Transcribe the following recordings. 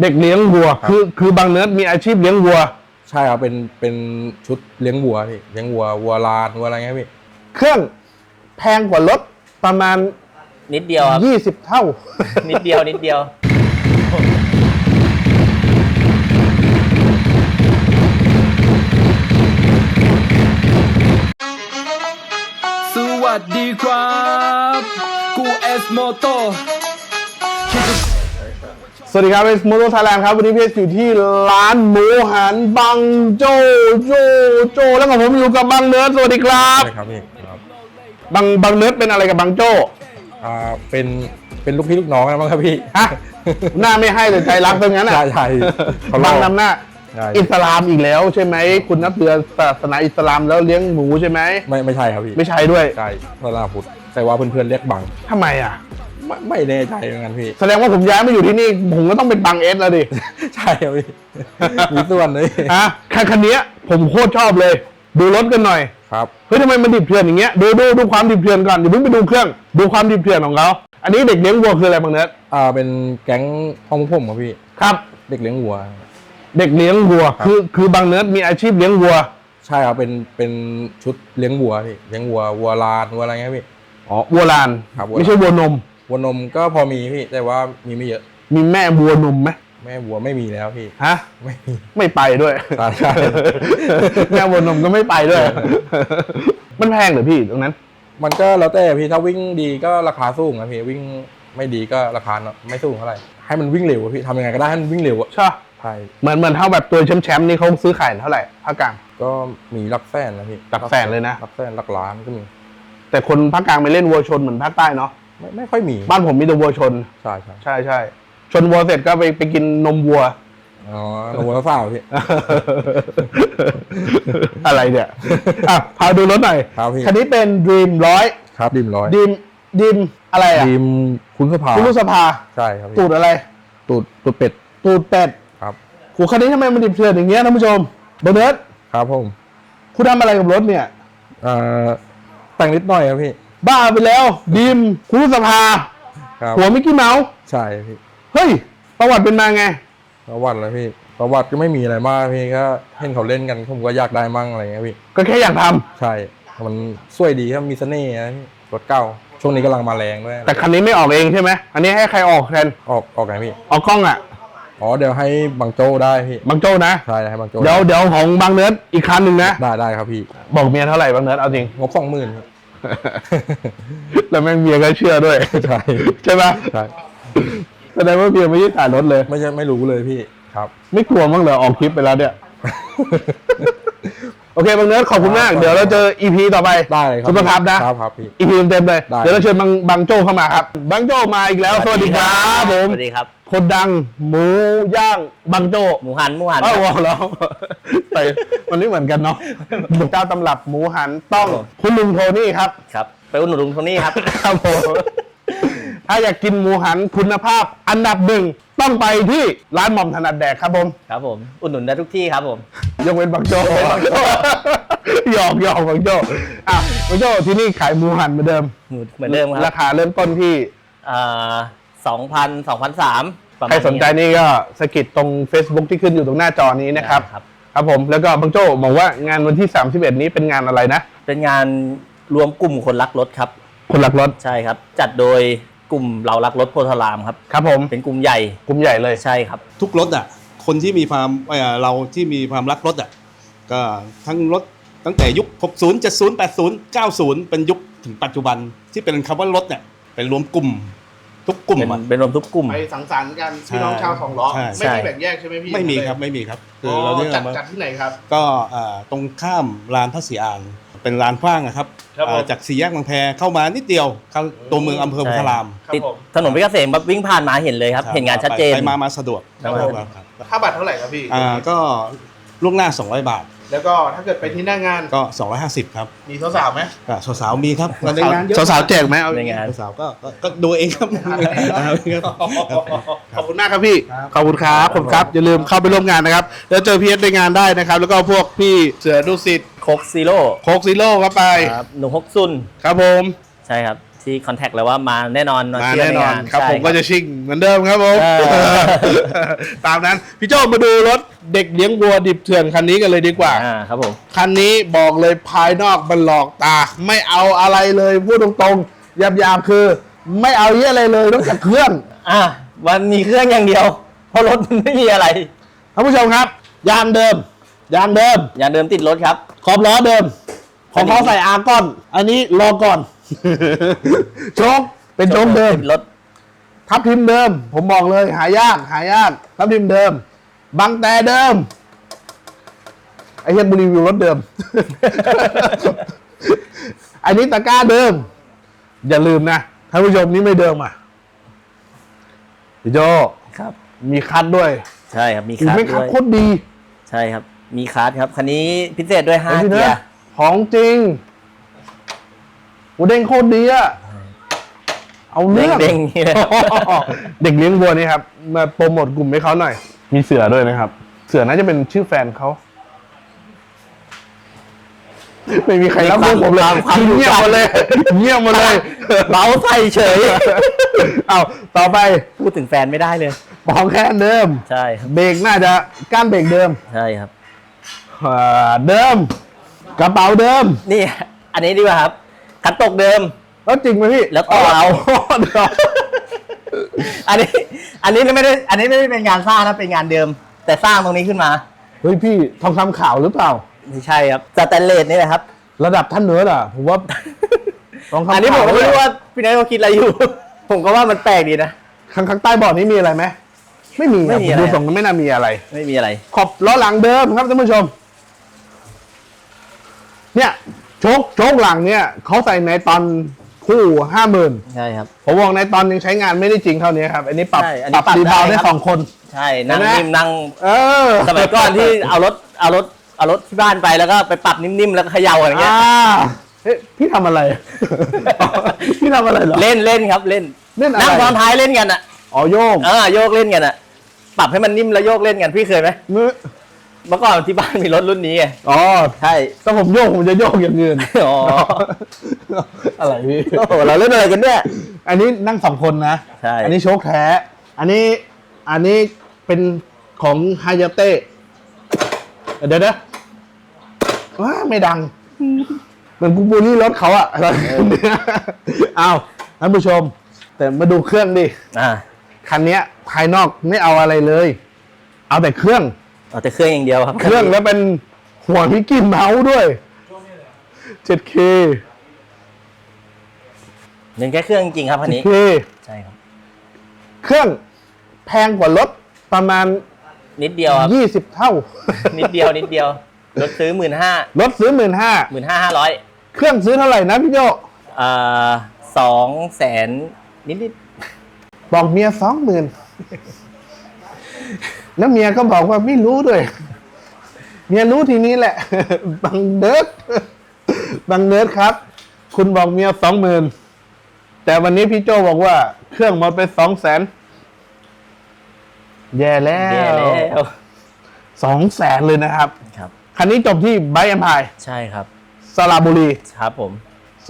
เด็กเลี้ยงวัว ครับ คือคือบางเนิร์ดมีอาชีพเลี้ยงวัว ใช่ครับเป็นเป็นชุดเลี้ยงวัวพี่เลี้ยงวัววัวลานวัวอะไรเงี้ยพี่เครื่องแพงกว่ารถประมาณ นิดเดียวครับ 20 เท่า นิดเดียวนิดเดียว สวัสดีครับ กูเอสโมโต สวัสดีครับเอสโมโตไทยแลนด์ครับ วันนี้เพชรอยู่ที่ร้านหมูหันบังโจโจโจ แล้วกับผมอยู่กับบังเนิร์ดสวัสดีครับใช่ครับพี่ครับบังบังเนิร์ดเป็นอะไรกับบังโจอ่าเป็นเป็นลูกพี่ลูกน้องกันบ้างครับพี่ฮะหน้าไม่ให้แต่ใจรักตรงนั้นอะใช่ใช่เขาบัเล่างนำหน้าใช่อิสลามอีกแล้วใช่ไหมคุณนับถือศาสนาอิสลามแล้วเลี้ยงหมูใช่ไหมไม่ไม่ใช่ครับพี่ไม่ใช่ด้วยใช่พระราพุทธแต่ว่าเพื่อนๆเรียกบังทำไมอะ ไม่ไม่แน่ใจเหมือนกันพี่ แสดงว่าผมย้ายมาอยู่ที่นี่ ผมก็ต้องเป็นบังเอสแล้วดิ ใช่ครับพี่มีส่วนเลยอะคันคันนี้ผมโคตรชอบเลย ดูรถกันหน่อย ครับเฮ้ยทำไมมันดิบเถื่อนอย่างเงี้ยดูดูดูความดิบเถื่อนก่อนอย่าเพิ่งไปดูเครื่อง ดูความดิบเถื่อนของเขาอันนี้เด็กเลี้ยงวัวคืออะไรบางเนิร์ดอ่าเป็นแก๊งห้องผมครับพี่ ครับ เด็กเลี้ยงวัว เด็กเลี้ยงวัวครับคือคือบางเนิร์ดมีอาชีพเลี้ยงวัว ใช่ครับเป็นเป็นชุดเลี้ยงวัวพี่เลี้ยงวัววัวลานวัวอะไรเงี้ยพี่อ๋อวัวลานครับวัวลานไม่ใช่วัวนม วัวนมก็พอมีพี่ แต่ว่ามีไม่เยอะ มีแม่วัวนมไหมแม่วัวไม่มีแล้วพี่ ฮะ ไม่มี ไม่ไปด้วย ใช่ใช่ แม่วัวนมก็ไม่ไปด้วย มันแพงเหรือพี่ตรงนั้น มันก็แล้วแต่พี่ถ้าวิ่งดีก็ราคาสูงนะพี่วิ่งไม่ดีก็ราคาเนอะไม่สูงเท่าไหร่ให้มันวิ่งเร็วอะพี่ทำยังไงก็ได้ให้มันวิ่งเร็วอะใช่ปะใช่เหมือนเหมือนเท่าแบบตัวแชมป์แชมป์นี่เขาซื้อขายเท่าไหร่ภาคกลาง ก็มีหลักแสนนะพี่หลักแสนเลยนะ หลักแสนหลักล้านก็มี แต่คนภาคกลางไปเล่นวัวชนเหมือนภาคใต้เนาะ ไม่ไม่ค่อยมีบ้านผมมีแต่วัวชน ใช่ใช่ใช่ใช่ชนวัวเสร็จก็ไปไปกินนมวัว อ๋อหนูวัวสาวพี่ อะไรเนี่ยอะพาดูรถหน่อยครับพี่ คันนี้เป็น Dream ร้อยครับดิมร้อยดีมดีมอะไรอะดิมคุณสภาคุณรู้สภา ใช่ครับพี่ตูดอะไร ตูดตูดเป็ดตูดเป็ดครับ โหคันนี้ทำไมมันดิบเถื่อนอย่างเงี้ยท่านผู้ชมเบอร์เนิร์ดครับผม คุณทำอะไรกับรถเนี่ย เอ่อแต่งนิดหน่อยครับพี่ บ้าไปแล้วดีมคุณรู้สภา ครับหัวมิกกี้เมาส์ใช่พี่เฮ้ย ประวัติเป็นมาไง ประวัติเลยพี่ประวัติก็ไม่มีอะไรมากพี่ก็เห็นเขาเล่นกันผมก็อยากได้มั่งอะไรเงี้ยพี่ก็แค่อยากทำใช่มันสวยดีครับมีเสน่ห์นะพี่รถเก่าช่วงนี้กำลังมาแรงด้วยแต่คันนี้ไม่ออกเองใช่ไหมอันนี้ให้ใครออกแทนออกออกไงพี่ออกกล้องอะอ๋อเดี๋ยวให้บางโจ้ได้พี่บางโจ้นะ ใช่ให้บางโจ้เดี๋ยวเดี๋ยวของบางเนิร์ดอีกคันหนึ่งนะ ได้ได้ครับพี่บอกเมียเท่าไหร่บางเนิร์ดเอาจริงงบสองหมื่น แล้วแม่งเมียก็เชื่อด้วย ใช่ใช่ปะใช่แสดงว่าเมียไม่ได้ถ่ายรถเลย ไม่ใช่ไม่รู้เลยพี่ครับ ไม่กลัวมั้งเหรอออกคลิปไปแล้วเนี่ย โอเคบางเนิร์ดขอบคุณมาก ครับ เดี๋ยวเราเจออีพีต่อไปได้เลยครับคุณประทับนะ ครับครับพี่ อีพีเต็มๆเลย ได้ เดี๋ยวเราเชิญบางบางโจ้เข้ามาครับ บางโจ้มาอีกแล้ว สวัสดีครับผม สวัสดีครับ คนดัง หมูย่างบางโจ้หมูหันหมูหัน เอ้าบอกแล้วแต่มันไม่เหมือนกันเนาะเจ้าตำรับหมูหันต้องคุณลุงโทนี่ครับ ครับไปอุดหนุนลุงโทนี่ครับ ครับผมถ้าอยากกินหมูหันคุณภาพ อันดับหนึ่งต้องไปที่ร้านหม่อมถนัดแดกครับผม ครับผมอุดหนุนได้ทุกที่ครับผม ยกเว้นบางโจ้หยอกหยอกบางโจ้อะบางโจ้ที่นี่ขายหมูหันเหมือนเดิม เหมือนเดิมครารับคาเริ่มต้นที่ อ่าสองพันสองพันสาม ใครสนใจนี่ก็สะกิดตรง Facebook ที่ขึ้นอยู่ตรงหน้าจอนี้นะครับครับครับผมแล้วก็บางโจ้บอกว่างานวันที่ 31 นี้เป็นงานอะไรนะ เป็นงานรวมกลุ่มคนรักรถครับ คนหลักรถใช่ครับ จัดโดยกลุ่มเรารักรถโพธารามครับ ครับผมเป็นกลุ่มใหญ่กลุ่มใหญ่เลย ใช่ครับ ทุกรถอะ คนที่มีความเอ่อเราที่มีความรักรถอะ ก็ทั้งรถตั้งแต่ยุค 60 70 80 90 เป็นยุคถึงปัจจุบันที่เป็นคำว่ารถเนี่ยเป็นรวมกลุ่ม ทุกกลุ่มเป็นอะ เป็นรวมทุกกลุ่ม ไปสังสรรค์กันพี่น้องชาวสองล้อใช่ ไม่มีแบ่งแยกใช่ไหมพี่ไม่มีครับไม่มีครับ คือเราเนี่ยจัดมาจัดที่ไหนครับ ก็เอ่อตรงข้ามลานพระศรีอานเป็นลานกว้างอะครับครับผม เอ่อจากสี่แยกบางแพเข้ามานิดเดียวเข้าตัวเมืองอำเภอใช่พาราม ครับติดผม ถนนเพชรเกษมแบบวิ่งผ่านมาเห็นเลยครับ เห็นงานชัดเจน ไปมามาสะดวกครับครับค่าบัตรเท่าไหร่ครับพี่ อ่าก็ล่วงหน้า 200 บาท แล้วก็ถ้าเกิดไปที่หน้างานก็ 250 ครับมีสาวๆไหมอะสาวๆมีครับในงานเยอะ สาวๆแจกไหมเอาในงาน สาวๆก็ก็ก็ดูเองครับขอบคุณมากครับพี่ ครับขอบคุณครับขอบคุณครับ อย่าลืมเข้าไปร่วมงานนะครับ แล้วเจอพีเอสในงานได้นะครับ แล้วก็พวกพี่เสือดุสิตโคกซีโร่โคกซิโร่ก็ไป ครับหนุ่มฮกซุน ครับผม ใช่ครับ ที่คอนแทคแล้วว่ามาแน่นอนมาเชื่แน่นอนใงาครับใช่ผมก็จะชิ่งเหมือนเดิมครับผมเออตามนั้นพี่โจ้มาดูรถเด็กเลี้ยงวัวดิบเถื่อนคันนี้กันเลยดีกว่าอ่าครับผมคันนี้บอกเลยภายนอกมันหลอกตา ไม่เอาอะไรเลยพูดตรงๆหยาบๆคือ ไม่เอาเยอะอะไรเลยนอกจากเครื่อง อ่ามันมีเครื่องอย่างเดียว เพราะรถมันไม่มีอะไรท่านผู้ชมครับ ยางเดิม ยางเดิมอย่างเดิมติดรถครับขอบล้อเดิมของเขาใส่อาร์กอน อันนี้รอก่อน โชคเป็นโชคเดิมติดรถทับทิมเดิม ผมบอกเลย หายากหายากทับทิมเดิมบังแต่เดิม ไอ้เฮียบุรีวิวรถเดิม อันนี้ตะกร้าเดิม อย่าลืมนะท่านผู้ชมนี่ไม่เดิมอะพี่โจครับ มีคัดด้วยใช่ครับมีอีกคาร์ไม่ดคัดด้วยโคตรดี ใช่ครับ มีคาร์ดครับคันนี้พิเศษด้วยห้าไอ้พี่เกีเนยอะร์ของจริง โอเด้งโคตรดีอะเอาเรื่อง เด้งๆนี่นะเด็กเลี้ยงวัวนี่ครับ มาโปรโมทกลุ่มให้เขาหน่อย มีเสือด้วยนะครับ เสือน่าจะเป็นชื่อแฟนเขา ไม่มีใครรับรู้ผมเลยความเงียบหมดเลย เงียบหมดเลย เบาใส่เฉย เอาต่อไปพูดถึงแฟนไม่ได้เลย ปองแค่เดิม ใช่ครับ เบรกน่าจะก้านเบรกเดิมใช่ครับ อ่าเดิม กระเป๋าเดิม นี่ อันนี้ดีกว่าครับ คันตกเดิม แล้วจริงไหมพี่แล้วต่อเอาเดี๋ยวอันนี้ อันนี้ไม่ได้ อันนี้ไม่ได้เป็นงานสร้างนะ เป็นงานเดิม แต่สร้างตรงนี้ขึ้นมา เฮ้ยพี่ทองคำขาวหรือเปล่า ไม่ใช่ครับสแตนเลสนี่แหละครับ ระดับท่านเนิร์ดอะผมว่าทองคำอันนี้ผมขาวก็ไม่รู้ว่าพี่นายเขาคิดอะไรอยู่ ผมก็ว่ามันแปลกดีนะข้างข้างใต้เบอดนี้มีอะไรไหมไม่มีไม่ครับมีอะไรดูทรงไม่น่ามีอะไร ไม่มีอะไร ขอบล้อหลังเดิมครับท่านผู้ชม เนี่ยโชคโชคหลังเนี่ยเขาใส่ในตอนคู่ห้าหมื่นใช่ครับ ผมบอกในตอนยังใช้งานไม่ได้จริงเท่านี้ครับ อันนี้ปรับใช่อันปนี้รับปรับรีบาวด์ได้ได้ครับ สองคน ใช่นั่งเห็นไหม นิ่มนั่งเออสมัยก่อนที่เอารถเอารถเอารถที่บ้านไปแล้วก็ไปปรับนิ่มๆแล้วก็เขย่าอะไรเงี้ยอ่าเอ๊ะพี่ทำอะไร พี่ทำอะไรเหรอ เล่นเล่นครับเล่นเล่นอะไรนั่งซ้อนท้ายเล่นกันอะอ๋อโยกเออโยกเล่นกันอะ ปรับให้มันนิ่มแล้วโยกเล่นกันพี่เคยไหมเมื่อ เมื่อก่อนที่บ้านมีรถรุ่นนี้ไงอ๋อใช่ ถ้าผมโยกผมจะโยกอย่างเงินอ๋อ อะไรพี่โอ้โหเราเล่นอะไรกันเนี่ย อันนี้นั่งสองคนนะ ใช่ อันนี้โชคแท้ อันนี้ อันนี้เป็นของฮายาเต้เดี๋ยวนะว้าไม่ดัง เหมือนกูบูลลี่รถเขาอะอะไรเนี่ยเอาท่านผู้ชม แต่มาดูเครื่องดิ อ่า คันเนี้ยภายนอกไม่เอาอะไรเลย เอาแต่เครื่อง เอาแต่เครื่องอย่างเดียวครับเครื่องแล้วเป็นหัวมิกกี้เมาส์ด้วย 7K เน้นแค่เครื่องจริงๆครับคันนี้ 7K ใช่ครับ เครื่องแพงกว่ารถประมาณ นิดเดียวครับ 20 เท่า นิดเดียวนิดเดียวรถซื้อหมื่นห้ารถซื้อหมื่นห้าหมื่นห้าห้าร้อยเครื่องซื้อเท่าไหร่นะพี่โยอ่าสองแสนนิดนิดบอกเมียสองหมื่น แล้วเมียก็บอกว่าไม่รู้ด้วย เมียรู้ทีนี้แหละ บังเดิร์ดบังเดิร์ดครับ คุณบอกเมียสองหมื่นแต่วันนี้พี่โจบอกว่า เครื่องหมดไปสองแสนแย่แล้ๆแย่แล้ววสองแสนเลยนะครับ ครับ คันนี้จบที่ไบแอมพายใช่ครับ สระบุรีครับผม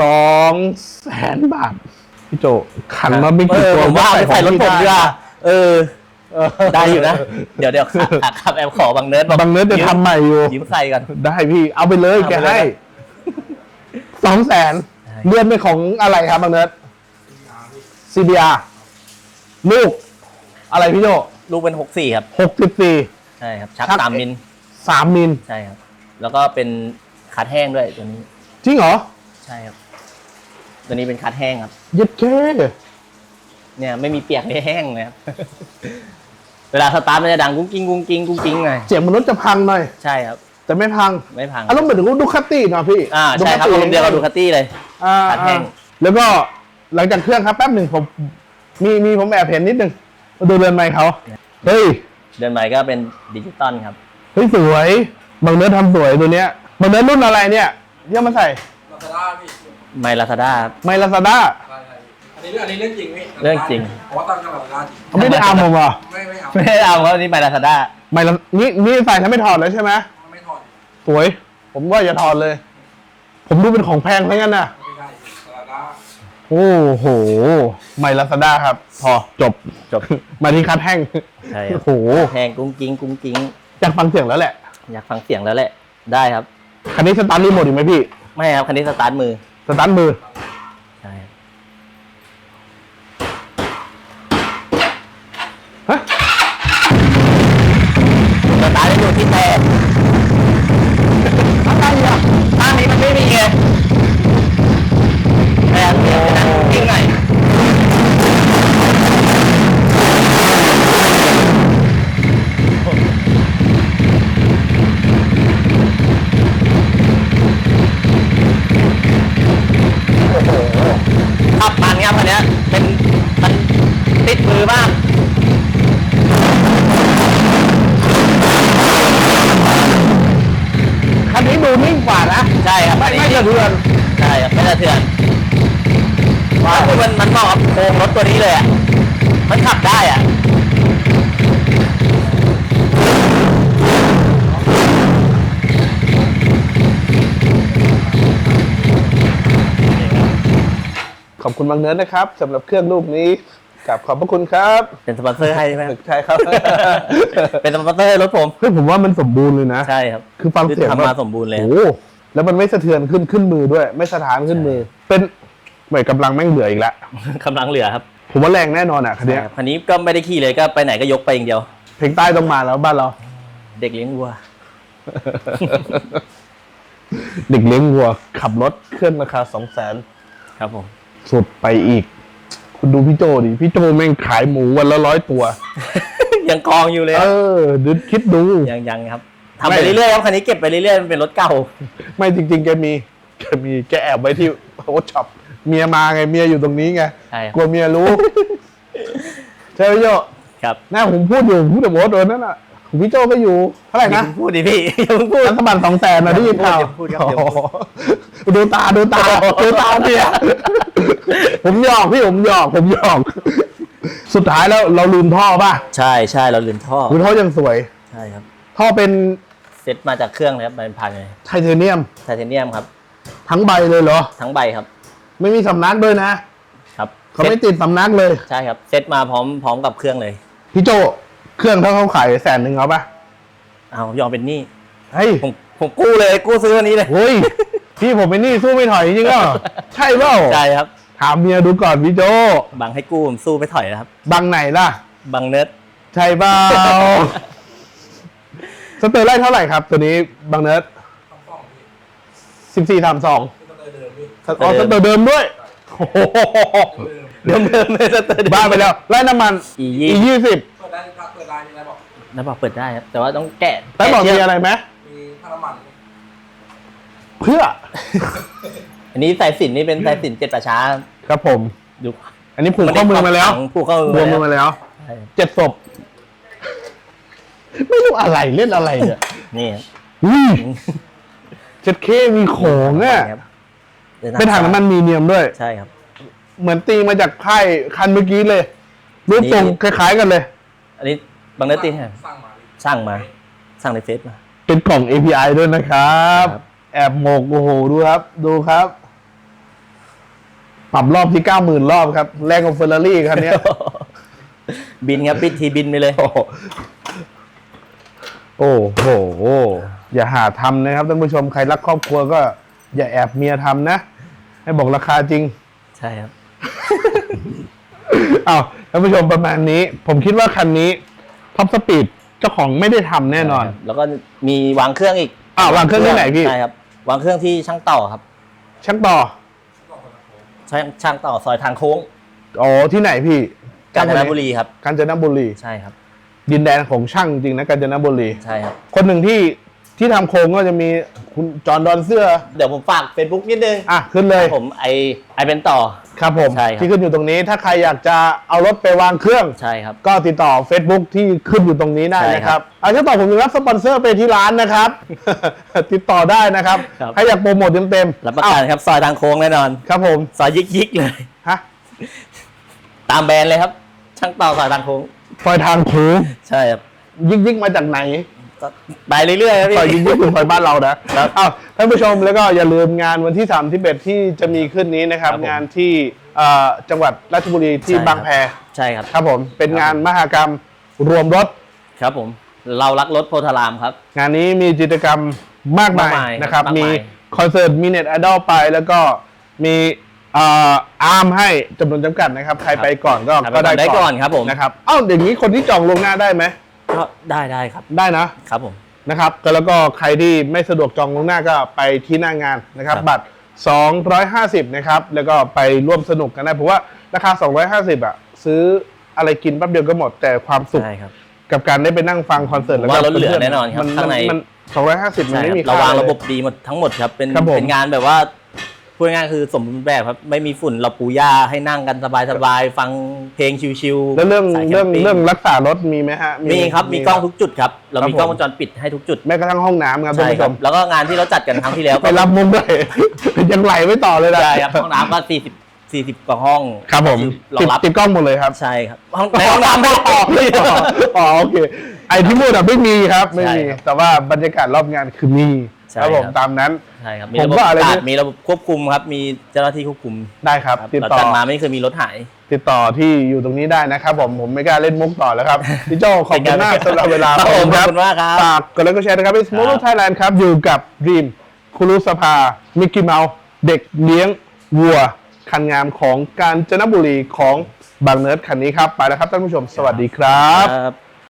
สองแสนบาท พี่โจขันมาไม่เอกี่อตัวผมว่าเอาไปใส่รถผมดีกว่าเออเออ ได้อยู่นะ เดี๋ยวเดี๋ยวขับขับแอมขอบางเนิร์ดบางเนื้อจะทำใหม่อยู่ยืมใส่กัน ได้พี่เอาไปเลยเอาแกไปเลยให้สองแสนใช่เดือนเป็นของอะไรครับบางเนื้อ CBR ลูก อะไรพี่โจลูกเป็นหกสี่ครับหกสิบสี่ใช่ครับชักชักสามมิลสามมิลใช่ครับ แล้วก็เป็นคัดแห้งด้วยตัวนี้ จริงเหรอ ใช่ครับตัวนี้เป็นคัดแห้งครับยึดเคเนี่ยไม่มีเปียกไม่แห้งเลยครับ เวลาสตาร์ทมันจะดังกุ้งกิ้งกุ้งกิ้งกุ้งกิ้งไงเสียงมนุษย์จะพังหน่อย ใช่ครับ แต่ไม่พังไม่พังอารมณ์เหมือนดูคาตี้เนาะพี่อ่าใช่ครับอารมณ์เดียวกับดูคาตี้เลยอ่าคัดแห้งแล้วก็หลังจากเครื่องครับแป๊บหนึ่งผมมีมีผมแอบเห็นนิดนึงมาดูเรือนไม้เขาเฮ้ยเดินใหม่ก็เป็นดิจิตอลครับ เฮ้ย สวย บางเนื้อทำสวยตัวเนี้ยบางเนื้อรุ่นอะไรเนี่ยเยี่ยมมาใส่ลาซาด้าพี่ ไมลาซาด้าครับไมลาซาด้าใช่ใช่อั นนี้เรื่องอันนี้เรื่องจริงพี่เรื่องจริง เพราะว่าตั้งกันลาซาด้าจริงเขาไม่ได้อาร์มผมเหรอะไม่ไม่เอาไม่ได้เอาเพราะนี่ไมลาซาด้าไมลานี่นี่ใส่แล้วไม่ถอดเลยใช่ไหมไม่ถอดสวย ผมว่าอย่าถอดเลย ผมดูเป็นของแพงทั้งนั้นน่ะ ไม่ได้ลาซาด้าโอ้โห ไม่ลาซาด้าครับ พอจบ จบ มาที่คัดแห้งใช่ครับ โอ้โหแพงกุ้งกิ้งกุ้งกิ้งอยากฟังเสียงแล้วแหละ อยากฟังเสียงแล้วแหละ ได้ครับ คันนี้สตาร์ทรีโมทอีกไหมพี่ ไม่ครับคันนี้สตาร์ทมือ สตาร์ทมือ ใช่ครับ ฮะ สตาร์ทได้ดูที่แต่อะ นนี้ดูนิ่งกว่านะใช่ครับไม่อันนี้ไม่สะเทือนใช่ครับไม่สะเทือนว่าคือมันมันเหมาะกับโครงรถตัวนี้เลยอะมันขับได้อะขอบคุณบางเนิร์ดนะครับสำหรับเครื่องลูกนี้ กับขอบพระคุณครับเป็นสปอนเซอร์ให้ใช่ไหมครับใช่ครับ เป็นสปอนเซอร์ให้รถผมเฮ้ยผมว่ามันสมบูรณ์เลยนะ ใช่ครับ คือฟังเสียงทำมาแบบสมบูรณ์เลย โอ้โหแล้วมันไม่สะเทือนขึ้นขึ้นมือด้วย ไม่สะท้านขึ้นมือ เป็นเหมือนกำลังแม่งเหลืออีกแล้วกำลังเหลือครับ ผมว่าแรงแน่นอนอะคันเนี้ยใช่ครับคันนี้ก็ไม่ได้ขี่เลยก็ไปไหนก็ยกไปอย่างเดียว เพลงใต้ต้องมาแล้วบ้านเรา เด็กเลี้ยงวัว เด็กเลี้ยงวัว ขับรถเครื่องราคาสองแสนครับผม สุดไปอีก คุณดูพี่โจดิ พี่โจแม่งขายหมูวันละร้อยตัว ยังกองอยู่เลยเออดูคิดดู ยังยังครับทำไปไม่เรื่อยๆครับคันนี้เก็บไปเรื่อยๆมันเป็นรถเก่า ไม่จริง ๆ แกมีแกมีแกแอบไว้ที่โอ๊ตช็อปเมียมาไงเมียอยู่ตรงนี้ไงใช่ครับกลัวเมียรู้ ใช่ไหมโจครับ หน้าผมพูดอยู่พูดแต่โอ๊ตโดนนั่นน่ะของ พี่โจก็อยู่เท่าไหร่อย่านะเพิ่งพูดดิพี่อย่าเพิ่งพูดรัฐบาลสองแสนนะได้ยินข่าวอย่าพูดครับอย่าพูดโอ้โหดูตาดูตาดูตาเมียผมหยอกพี่ผมหยอกผมหยอก สุดท้ายแล้วเราลืมท่อป่ะใช่ใช่เราลืมท่อคุณท่อยังสวยใช่ครับ ท่อเป็นเซ็ตมาจากเครื่องเลยครับเป็นพันเลยไทเทเนียมไทเทเนียมครับ ทั้งใบเลยเหรอ ทั้งใบครับ ไม่มีสำนักด้วยนะ ครับเขาไม่ติดสำนักเลยใช่ครับเซ็ตมาพร้อมพร้อมกับเครื่องเลยพี่โจ เครื่องถ้าเขาขายแสนหนึ่งเอาป่ะเอายอมเป็นหนี้เฮ้ยผมผมกู้เลยกู้ซื้อวันนี้เลยเฮ้ยพี่ผมเป็นหนี่สู้ไม่ถอยจริงๆก็ใช่เปล่าใช่ครับถามเมียดูก่อนพี่โจบังให้กู้ผมสู้ไม่ถอยนะครับ บังไหนล่ะ บังเนิร์ดใช่เปล่าสเตอร์ไล่เท่าไหร่ครับ ตัวนี้บางเนิร์ดสิบสี่สามสองอ๋อสเตอร์เดิมด้วยโอ้โหเดิมเดิมเลยสเตอร์บ้าไปแล้วไล่น้ำมันอียี่อียี่สิบ น้ำบอกเปิดได้ครับแต่ว่าต้องแกะแล้วบอกแกะมีเชือะไรไหมมีค่าน้ำมันเพื่อ อันนี้สายสินนี่เป็นสายสินเจ็ดประช้าครับผม ดูอันนี้ผูกข้อมือมาแล้วผูกข้อมือผูกมือมามาแล้วแล้วใช่ครับเจ็ดศพไม่รู้อะไรเล่นอะไรเนี่ยนี่ครับอุ้ยเจ็ดเคมีของอะครับเป็นถังน้ำมันมีเนียมด้วยใช่ครับ เหมือนตีมาจากค่ายคันเมื่อกี้เลยรูปทรงคล้ายๆกันเลย อันนี้ บางเนิร์ดตีนครับสร้างมาสร้างมาสร้างในเฟซมา เป็นกล่อง API ด้วยนะครับ ครับ แอบหมกโอ้โหดูครับ ดูครับ ปรับรอบที่เก้าหมื่นรอบครับ แรงกว่าเฟอร์รารี่คันเนี้ย บินครับปิดทีบินไปเลยโอ้โหโอ้โห อย่าหาทำนะครับท่านผู้ชมใครรักครอบครัวก็ อย่าแอบเมียทำนะ ให้บอกราคาจริง ใช่ครับอ้าวท่านผู้ชมประมาณนี้ ผมคิดว่าคันนี้ ท็อปสปีดเจ้าของไม่ได้ทำแน่นอน แล้วก็มีวางเครื่องอีกอ้าววางเครื่องที่ไหนพี่ ใช่ครับ วางเครื่องที่ช่างต่อครับ ช่างต่อช่างช่างต่อซอยทางโค้งอ๋อที่ไหนพี่กาญจนบุรีครับ กาญจนบุรี ใช่ครับ ดินแดนของช่างจริงนะกาญจนบุรี ใช่ครับ คนหนึ่งที่ที่ทำโครงก็จะมีคุณจอห์นดอนเสื้อ เดี๋ยวผมฝาก Facebook นิดนึงอะขึ้นเลย ผมไอไอเป็นต่อ ครับผมใช่ครับ ที่ขึ้นอยู่ตรงนี้ ถ้าใครอยากจะเอารถไปวางเครื่อง ใช่ครับ ก็ติดต่อ Facebook ที่ขึ้นอยู่ตรงนี้ได้ใช่นะคครัรับบอาจจะต่อผมจะรับสปอนเซอร์ไปที่ร้านนะครับ ติดต่อได้นะครับครับใครอยากโปรโมทเต็มๆรับประกันครับซอยทางโค้งแน่นอนครับผมซอยยิกยิกๆเลย ฮะตามแบรนด์เลยครับ ช่างต่อซอยทางโค้ง ซอยทางโค้งใช่ครับ ยิกยิกๆมาจากไหน ก็ไปเรื่อยๆครับพี่ซอยยิกยิกคือซอยบ้านเรานะครับอ้าวท่านผู้ชมแล้วก็อย่าลืมงานวันที่3ที่เบ็ดที่จะมีขึ้นนี้นะครับ ครับผมงานที่เอ่อจังหวัดราชบุรีที่ใช่ครับ บางแพใช่ครับ ครับผมเป็นครับงานมหกรรมรวมรถ ครับผม เรารักรถโพธารามครับ งานนี้มีกิจกรรมมากมายมากมายนะครับ มากมาย มีคอนเสิร์ตมีเน็ตไอดอลไป แล้วก็มีเอ่ออาร์มให้จำนวนจำกัดนะครับ ใครไปก่อนก็ครับก็ได้ได้ก่อนครับผม นะครับ เอ้าอย่างนี้คนที่จองลวงหน้าได้ไหม ก็ได้ได้ครับ ได้นะครับผม นะครับก็แล้วก็ใครที่ไม่สะดวกจองล่วงหน้าก็ไปที่หน้างานนะครับ ครับบัตร 250 นะครับ แล้วก็ไปร่วมสนุกกันได้เพราะว่าราคา 250 อะ ซื้ออะไรกินแป๊บเดียวก็หมดแต่ความสุข ใช่ครับ กับการได้ไปนั่งฟังคอนเสิร์ตแล้วก็ว่าลดเหลือพื่ๆแน่นอนครับมัข้างใน มัน250 มันใช่ไม่คมีรับเราค่วางเลย ระบบดีหมดทั้งหมดครับ เป็นครับผม เป็นงานแบบว่า พูดง่ายๆคือสมบูรณ์แบบครับ ไม่มีฝุ่นเราปูหญ้าให้นั่งกันสบายๆฟังเพลงชิวๆแล้วเรื่องสายแคเรื่องมปิ้เรื่องรักษารถมีไหมฮะมีครับมีกล้องทุกจุดครับเราครับมีกล้องผมวงจรปิดให้ทุกจุดแม้กระทั่งห้องน้ำครับท่านใช่ผู้คชรับมแล้วก็งานที่เราจัดกันครั้งที่แล้วไปก็รับมุมด้วยยังไหลไม่ต่อเลยนะใช่ครับห้องน้ำก็40 40กว่าห้องครับผมรอติดงรับติดกล้องหมดเลยครับ ใช่ครับห้องในห้องน้ำไม่ออกอ๋อโอเค ไอที่พูดอะไม่มีครับ ไม่มีใช่ครับ แต่ว่าบรรยากาศรอบงานคือมี ใช่ครับผมครับ ตามนั้น ใช่ครับมีผมระบบว่าอะไรกาเนี่ดยมีระบบควบคุมครับ มีเจ้าหน้าที่ควบคุมได้ครับครับติดเราต่อจัดมาไม่เคยมีรถหาย ติดต่อที่อยู่ตรงนี้ได้นะครับ ผมผมไม่กล้าเล่นมุกต่อแล้วครับ พี่โจขอบคุณมากสำหรับเวลาครับผมขอบคุณมากครับ ฝากกดไลค์กดแชร์นะครับเป็นสมอลครับไทยแลนด์ครับ อยู่กับดีมคุรุสภา มิกกี้เมาส์เด็กเลี้ยงวัว คันงามของกาญจนบุรีของบางเนิร์ดคันนี้ครับ ไปแล้วครับท่านผู้ชมสวัสดีครับ ครับ